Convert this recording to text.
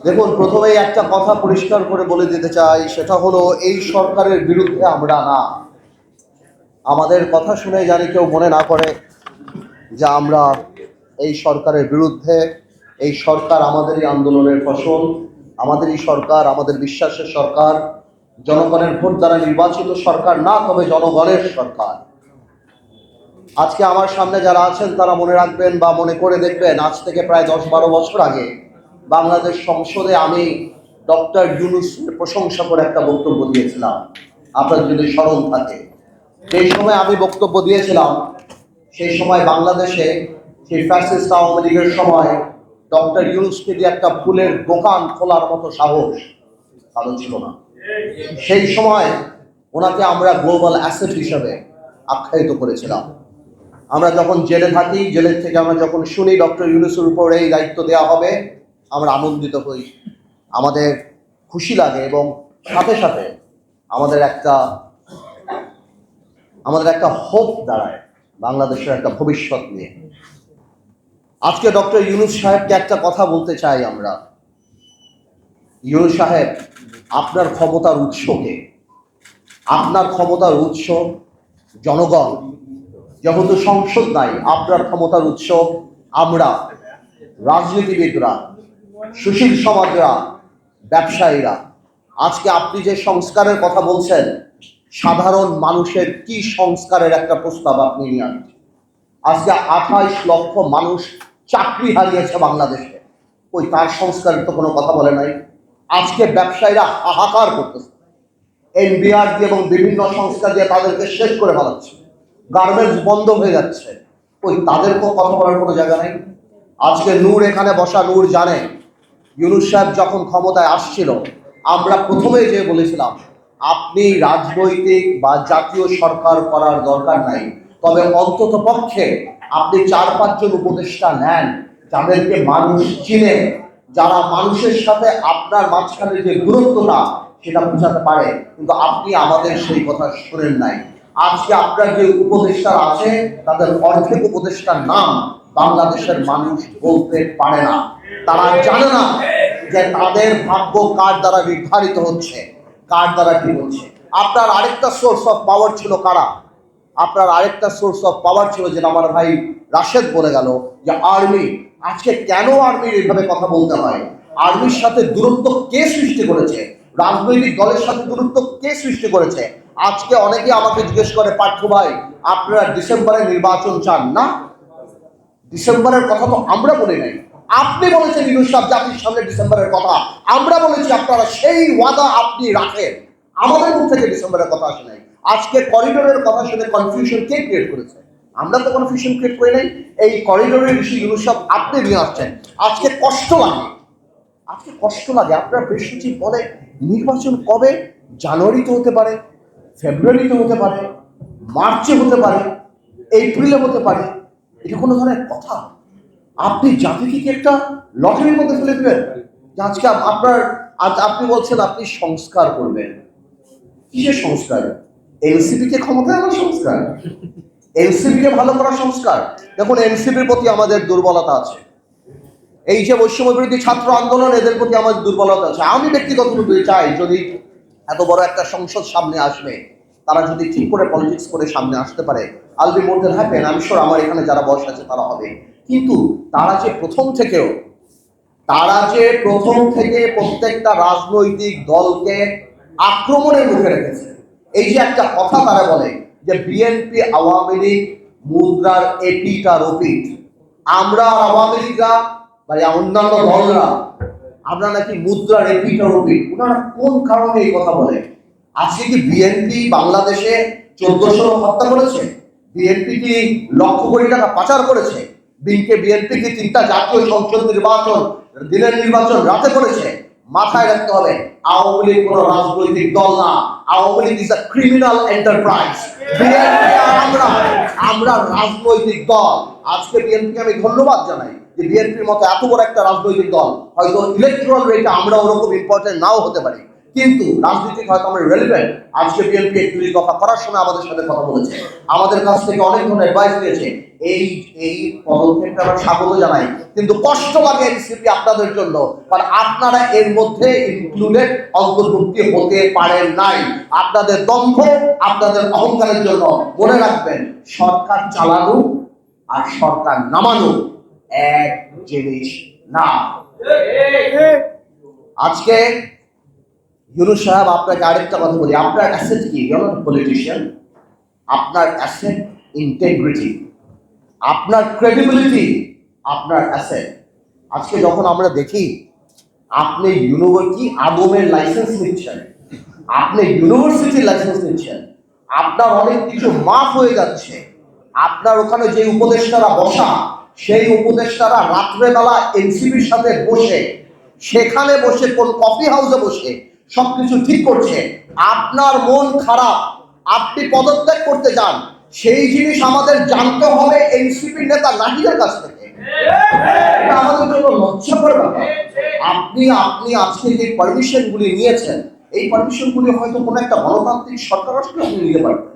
দেখুন, প্রথমেই একটা কথা পরিষ্কার করে বলে দিতে চাই, সেটা হলো, এই সরকারের বিরুদ্ধে আমরা না। আমাদের কথা শুনে জানি কেউ মনে না করে যে আমরা এই সরকারের বিরুদ্ধে, এই সরকার আমাদেরই আন্দোলনের ফসল, আমাদেরই সরকার, আমাদের বিশ্বাসের সরকার, জনগণের ভোট দ্বারা নির্বাচিত সরকার না, তবে জনগণের সরকার। আজকে আমার সামনে যারা আছেন, তারা মনে রাখবেন বা মনে করে দেখবেন, আজ থেকে প্রায় দশ বারো বছর আগে বাংলাদেশ সংসদে আমি ডক্টর ইউনুসের প্রশংসা করে একটা বক্তব্য দিয়েছিলাম। আপনার যদি স্মরণ থাকে। সেই সময় আমি বক্তব্য দিয়েছিলাম, সেই সময় বাংলাদেশে সেই ফ্যাসিস্ট আওয়ামী লীগের সময় ডক্টর ইউনুসকে দিয়ে একটা ফুলের দোকান খোলার মতো সাহস কারও ছিল না। সেই সময় ওনাকে আমরা গ্লোবাল অ্যাসেট হিসাবে আখ্যায়িত করেছিলাম। আমরা যখন জেলে থাকি, জেলের থেকে আমরা যখন শুনি, ডক্টর ইউনুসের উপর এই দায়িত্ব দেওয়া হবে আমরা আনন্দিত হই। আমাদের খুশি লাগে এবং সাথে সাথে আমাদের একটা আমাদের একটা হোপ দাঁড়ায় বাংলাদেশের একটা ভবিষ্যৎ নিয়ে। আজকে ডক্টর ইউনুস সাহেবকে একটা কথা বলতে চাই আমরা। ইউনুস সাহেব, আপনার ক্ষমতার উৎসকে আপনার ক্ষমতার উৎস জনগণ। যেহেতু সংসদ নাই, আপনার ক্ষমতার উৎস আমরা, রাজনীতিবিদরা। সুশীল সমাজরা, ব্যবসায়ীরা, আজকে আপনি যে সংস্কারের কথা বলছেন, সাধারণ মানুষের কি সংস্কারের একটা প্রস্তাব আপনি নিয়ে আজকে আঠাইশ লক্ষ মানুষ চাকরি হারিয়েছে বাংলাদেশে। ওই তার সংস্কারের তো কোনো কথা বলে নাই। আজকে ব্যবসায়ীরা হাহাকার করতেছে। এনবিআর দিয়ে এবং বিভিন্ন সংস্থা দিয়ে তাদেরকে শেষ করে ফেলাচ্ছে। গার্মেন্টস বন্ধ হয়ে যাচ্ছে। ওই তাদেরকেও কথা বলার কোনো জায়গা নেই। আজকে নূর এখানে বসা, নূর জানে। ইউনুস সাহেব যখন ক্ষমতায় আসছিল, আমরা প্রথমেই যে বলেছিলাম, আপনি রাজনৈতিক বা জাতীয় সরকার করার দরকার নাই, তবে অন্তত পক্ষে আপনি চার পাঁচজন উপদেষ্টা নেন যাদেরকে মানুষ চিনে, যারা মানুষের সাথে আপনার মাঝখানে যে দূরত্বটা সেটা বোঝাতে পারে, কিন্তু আপনি আমাদের সেই কথা শোনেন নাই। আজকে আপনার যে উপদেষ্টারা আছে, তাদের অর্ধেক উপদেষ্টার নাম বাংলাদেশের মানুষ বলতে পারে না। তারা জানে না যে তাদের ভাগ্য কার দ্বারা নির্ধারিত হচ্ছে, কার দ্বারা কি হচ্ছে? আপনার আরেকটা সোর্স অফ পাওয়ার ছিল কারা? আপনার আরেকটা সোর্স অফ পাওয়ার ছিল যেটা আমার ভাই রাশেদ বলে গেল, যে আর্মি আজকে কেন আর্মির এইভাবে কথা বলতে হয়? আর্মির সাথে দূরত্ব কে সৃষ্টি করেছে? রাজনৈতিক দলের সাথে দূরত্ব কে সৃষ্টি করেছে? আজকে অনেকে আমাকে জিজ্ঞেস করে, পার্থ ভাই, আপনারা ডিসেম্বরে নির্বাচন চান না? ডিসেম্বরের কথা তো আমরা বলি নাই। আপনি বলেছেন ইউনুস সাহেব জাতির সামনে ডিসেম্বরের কথা। আমরা বলেছি আপনারা সেই ওয়াদা আপনি রাখেন। আমাদের মুখ থেকে ডিসেম্বরের কথা আসে নাই। আজকে করিডোরের কথা শুনে কনফিউশন কে ক্রিয়েট করেছে? আমরা তো কনফিউশন ক্রিয়েট করি নাই। এই করিডোরের ইস্যু ইউনুস সাহেব আপনি নিয়ে আসছেন। আজকে কষ্ট লাগে। আজকে কষ্ট লাগে। আপনার বেশ সচিব বলে নির্বাচন কবে? জানুয়ারিতে হতে পারে ফেব্রুয়ারিতে হতে পারে, মার্চে হতে পারে, এপ্রিলে হতে পারে। এটা কোনো ধরনের কথা আপনি জাতিকে কি একটা লটারির মধ্যে ফেলে দেবেন? আজকে আপনার, আজ আপনি বলছেন আপনি সংস্কার করবেন। কিসের সংস্কার? এনসিপি কে ক্ষমতায় আনার সংস্কার? এনসিপি কে ভালো করার সংস্কার? দেখুন এনসিপির প্রতি আমাদের দুর্বলতা আছে। এই যে বৈষম্য বিরোধী ছাত্র আন্দোলন, এদের প্রতি আমাদের দুর্বলতা আছে। আমি ব্যক্তিগতভাবে চাই, যদি এত বড় একটা সংসদ সামনে আসবে, তারা যদি ঠিক করে পলিটিক্স করে সামনে আসতে পারে I'll be more than happen আমি শিওর আমার এখানে যারা বয়স আছে, তারা হবে। কিন্তু তারা যে প্রথম থেকেও, তারা যে প্রথম থেকে প্রত্যেকটা রাজনৈতিক দলকে আক্রমণের মুখে রেখেছে। এই যে একটা কথা তারা বলে যে বিএনপি, আওয়ামী লীগ মুদ্রার এপিট আর ওপিট আমরা আওয়ামী লীগরা এই অন্যান্য দলরা, আমরা নাকি মুদ্রার এপিটা আর ওপিট ওনারা কোন কারণে এই কথা বলে? আজকে কি বিএনপি বাংলাদেশে চোদ্দশো হত্যা করেছে? বিএনপি কি লক্ষ কোটি টাকা পাচার করেছে? বিনকে বিএনপি কি তিনটা জাতীয় সংসদ নির্বাচন, দিনের নির্বাচন রাতে করেছে, মাথায় রাখতে হবে, আওয়ামী লীগ কোনো রাজনৈতিক দল না। Awami League is a criminal enterprise আমরা আমরা রাজনৈতিক দল। আজকে বিএনপিকে আমি ধন্যবাদ জানাই যে বিএনপির মতো এত বড় একটা রাজনৈতিক দল, হয়তো ইলেকট্রাল রেটে আমরা ওরকম ইম্পর্টেন্ট নাও হতে পারি। কিন্তু রাজনীতি হয়তো আমরা রেলিভেন্ট আজকে বিএনপি একটু কথা করার সময় আমাদের সাথে কথা বলেছে। আমাদের কাছ থেকে অনেক ধরনের অ্যাডভাইস দিয়েছে এই এই পদক্ষেপটা আমরা স্বাগত জানাই। কিন্তু কষ্ট লাগে এনসিপি আপনাদের জন্য, কারণ আপনারা এর মধ্যে ইনক্লুডেড অন্তর্ভুক্তি হতে পারেন নাই। আপনাদের দম্ভ আপনাদের অহংকারের জন্য মনে রাখবেন, সরকার চালানো আর সরকার নামানো এক জিনিস না। আজকে ইউনুস সাহেব, আপনাকে আরেকটা কথা বলি। আপনার অ্যাসেট কি? পলিটিশিয়ান আপনার অ্যাসেট ইন্টেগ্রিটি আপনার ক্রেডিবিলিটি আপনার অ্যাসেট আজকে যখন আমরা দেখি, আপনি ইউনিভার্সিটি আদমের লাইসেন্স নিচ্ছেন, আপনি ইউনিভার্সিটির লাইসেন্স নিচ্ছেন, আপনার অনেক কিছু মাফ হয়ে যাচ্ছে, আপনার ওখানে যে উপদেষ্টারা বসা, সেই উপদেষ্টারা রাত্রেবেলা এনসিবির সাথে বসে, সেখানে বসে, কোন কফি হাউসে বসে, সবকিছু ঠিক করছে, আপনার মন খারাপ, আপনি পদত্যাগ করতে চান সেই জিনিস আমাদের জানতে হবে এনসিপির নেতা নাহিদের কাছ থেকে। আমাদের জন্য লজ্জাকর ব্যাপার। আপনি আপনি আজকে যে পারমিশন গুলি নিয়েছেন, এই পারমিশন গুলি হয়তো কোনো একটা গণতান্ত্রিক সরকার আসলে আপনি নিতে পারবেন।